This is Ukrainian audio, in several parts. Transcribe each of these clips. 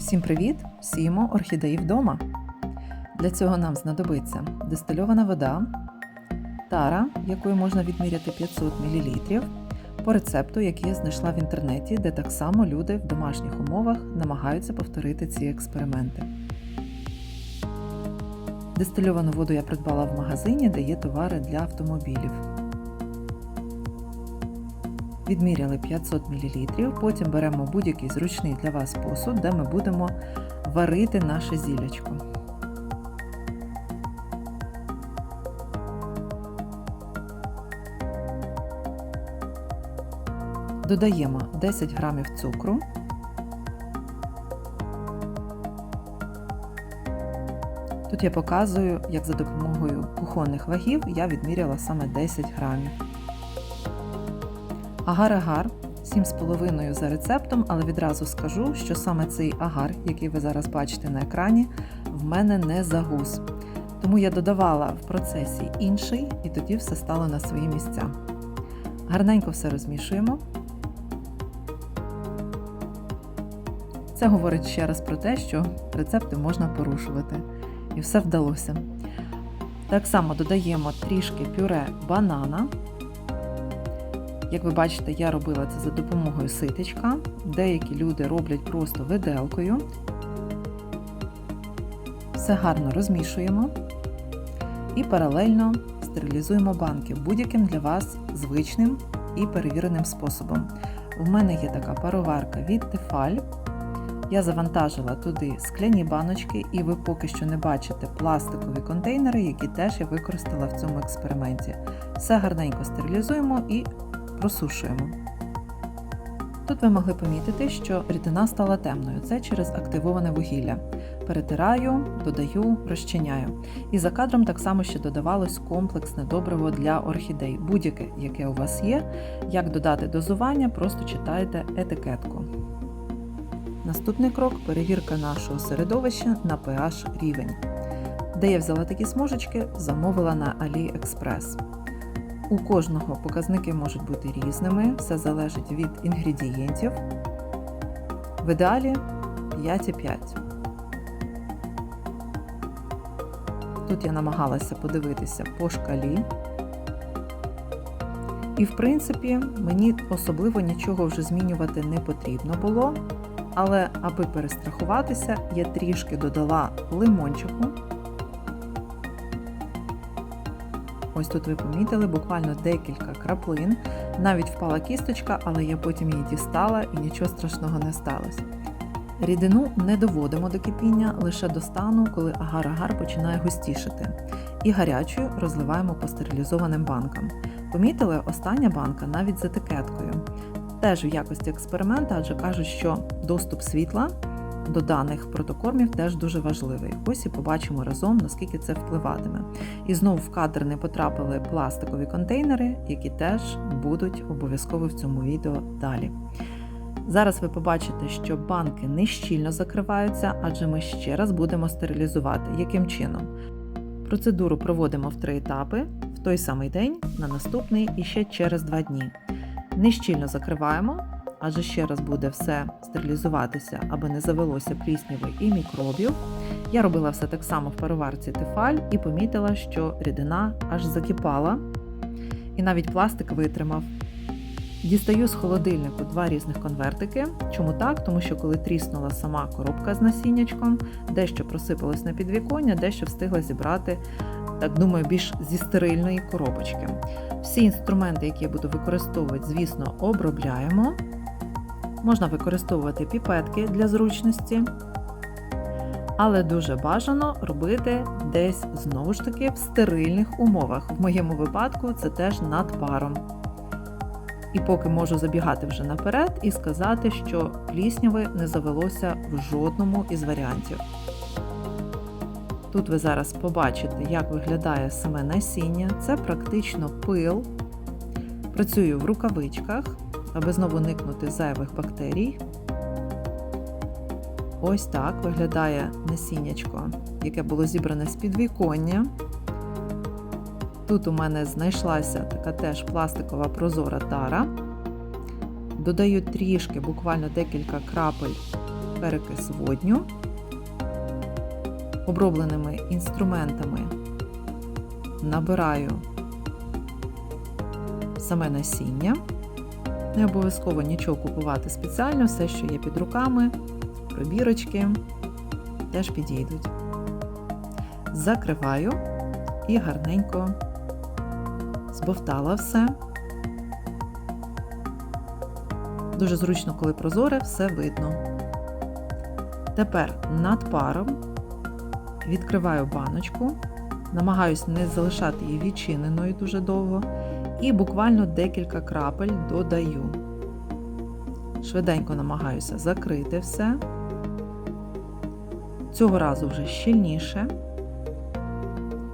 Всім привіт! Сіємо орхідеї вдома. Для цього нам знадобиться дистильована вода, тара, якою можна відміряти 500 мл, по рецепту, який я знайшла в інтернеті, де так само люди в домашніх умовах намагаються повторити ці експерименти. Дистильовану воду я придбала в магазині, де є товари для автомобілів. Відміряли 500 мл, потім беремо будь-який зручний для вас посуд, де ми будемо варити наше зілячко. Додаємо 10 грамів цукру. Тут я показую, як за допомогою кухонних вагів я відміряла саме 10 грамів. Агар-агар 7,5 за рецептом, але відразу скажу, що саме цей агар, який ви зараз бачите на екрані, в мене не загус. Тому я додавала в процесі інший, і тоді все стало на свої місця. Гарненько все розмішуємо. Це говорить ще раз про те, що рецепти можна порушувати. І все вдалося. Так само додаємо трішки пюре банана. Як ви бачите, я робила це за допомогою ситечка. Деякі люди роблять просто виделкою. Все гарно розмішуємо і паралельно стерилізуємо банки будь-яким для вас звичним і перевіреним способом. У мене є така пароварка від Tefal. Я завантажила туди скляні баночки, і ви поки що не бачите пластикові контейнери, які теж я використала в цьому експерименті. Все гарненько стерилізуємо і просушуємо. Тут ви могли помітити, що рідина стала темною. Це через активоване вугілля. Перетираю, додаю, розчиняю. І за кадром так само ще додавалось комплексне добриво для орхідей. Будь-яке, яке у вас є. Як додати дозування, просто читайте етикетку. Наступний крок перевірка нашого середовища на pH рівень. Де я взяла такі смужечки, замовила на AliExpress. У кожного показники можуть бути різними, все залежить від інгредієнтів. В ідеалі 5,5. Тут я намагалася подивитися по шкалі. І, в принципі, мені особливо нічого вже змінювати не потрібно було. Але аби перестрахуватися, я трішки додала лимончику. Ось тут ви помітили буквально декілька краплин. Навіть впала кісточка, але я потім її дістала і нічого страшного не сталося. Рідину не доводимо до кипіння лише до стану, коли агар-агар починає густішити. І гарячою розливаємо по стерилізованим банкам. Помітили, остання банка навіть з етикеткою. Теж в якості експеримента, адже кажуть, що доступ світла до даних протокормів теж дуже важливий. Ось і побачимо разом, наскільки це впливатиме. І знову в кадр не потрапили пластикові контейнери, які теж будуть обов'язково в цьому відео далі. Зараз ви побачите, що банки не щільно закриваються, адже ми ще раз будемо стерилізувати. Яким чином? Процедуру проводимо в три етапи: в той самий день, на наступний і ще через два дні. Нещільно закриваємо, адже ще раз буде все стерилізуватися, аби не завелося плісняви і мікробів. Я робила все так само в пароварці Тефаль і помітила, що рідина аж закипала, і навіть пластик витримав. Дістаю з холодильнику два різних конвертики. Чому так? Тому що коли тріснула сама коробка з насіннячком, дещо просипалось на підвіконня, дещо встигла зібрати, так думаю, більш зі стерильної коробочки. Всі інструменти, які я буду використовувати, звісно, обробляємо. Можна використовувати піпетки для зручності, але дуже бажано робити десь знову ж таки в стерильних умовах. В моєму випадку це теж над паром. І поки можу забігати вже наперед і сказати, що плісняви не завелося в жодному із варіантів. Тут ви зараз побачите, як виглядає саме насіння. Це практично пил. Працюю в рукавичках, аби знову уникнути зайвих бактерій. Ось так виглядає насіннячко, яке було зібране з підвіконня. Тут у мене знайшлася така теж пластикова прозора тара. Додаю трішки, буквально декілька крапель перекис водню. Обробленими інструментами набираю саме насіння. Не обов'язково нічого купувати спеціально, все, що є під руками, пробірочки теж підійдуть. Закриваю і гарненько збовтала все. Дуже зручно, коли прозоре, все видно. Тепер над паром відкриваю баночку, намагаюсь не залишати її відчиненою дуже довго, і буквально декілька крапель додаю. Швиденько намагаюся закрити все. Цього разу вже щільніше.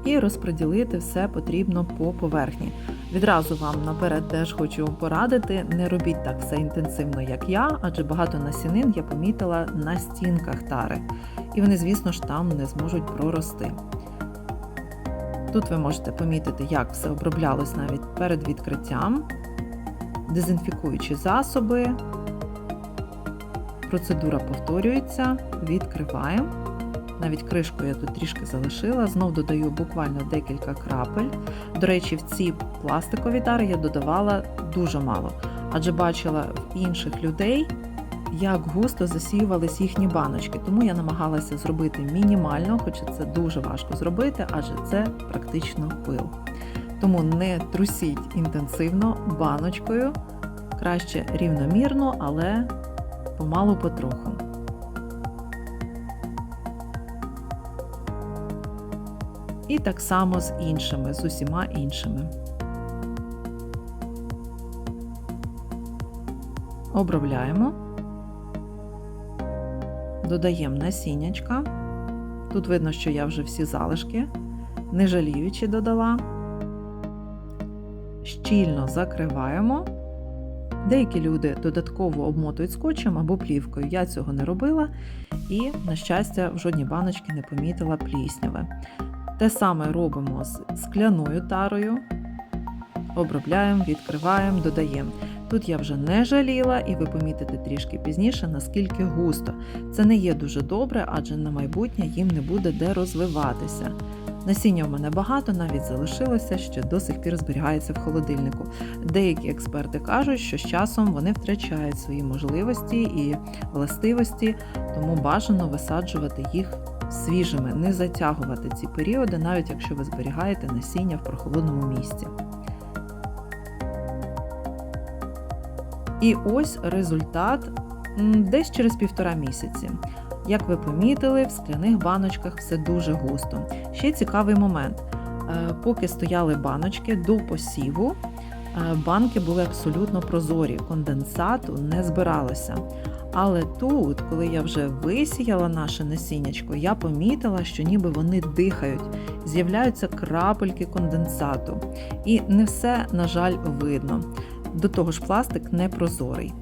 І розподілити все потрібно по поверхні. Відразу вам наперед теж хочу порадити, не робіть так все інтенсивно, як я, адже багато насінин я помітила на стінках тари. І вони, звісно ж, там не зможуть прорости. Тут ви можете помітити, як все оброблялось навіть перед відкриттям, дезінфікуючі засоби. Процедура повторюється, відкриваємо. Навіть кришку я тут трішки залишила, знов додаю буквально декілька крапель. До речі, в ці пластикові тари я додавала дуже мало, адже бачила в інших людей, як густо засіювались їхні баночки. Тому я намагалася зробити мінімально, хоча це дуже важко зробити, адже це практично пил. Тому не трусіть інтенсивно баночкою, краще рівномірно, але помалу потроху. І так само з іншими, з усіма іншими. Обробляємо, додаємо насіннячка. Тут видно, що я вже всі залишки, не жаліючи додала. Щільно закриваємо. Деякі люди додатково обмотують скотчем або плівкою. Я цього не робила і, на щастя, в жодній баночці не помітила плісняве. Те саме робимо з скляною тарою. Обробляємо, відкриваємо, додаємо. Тут я вже не жаліла, і ви помітите трішки пізніше, наскільки густо. Це не є дуже добре, адже на майбутнє їм не буде де розвиватися. Насіння в мене багато, навіть залишилося, що до сих пір зберігається в холодильнику. Деякі експерти кажуть, що з часом вони втрачають свої можливості і властивості, тому бажано висаджувати їх свіжими, не затягувати ці періоди, навіть якщо ви зберігаєте насіння в прохолодному місці. І ось результат десь через півтора місяці. Як ви помітили, в скляних баночках все дуже густо. Ще цікавий момент. Е, поки стояли баночки до посіву, е, банки були абсолютно прозорі, конденсату не збиралося. Але тут, коли я вже висіяла наше насіннячко, я помітила, що ніби вони дихають, з'являються крапельки конденсату. І не все, на жаль, видно. До того ж, пластик не прозорий.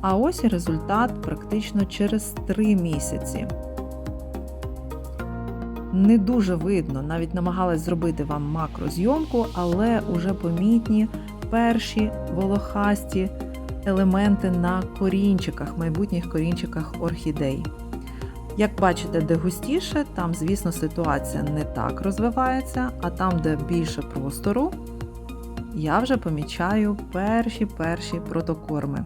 А ось і результат практично через 3 місяці. Не дуже видно, навіть намагалась зробити вам макрозйомку, але уже помітні перші волохасті елементи на корінчиках, майбутніх корінчиках орхідей. Як бачите, де густіше, там, звісно, ситуація не так розвивається, а там, де більше простору, я вже помічаю перші-перші протокорми.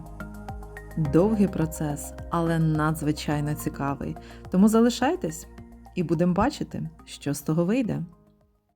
Довгий процес, але надзвичайно цікавий. Тому залишайтесь і будемо бачити, що з того вийде.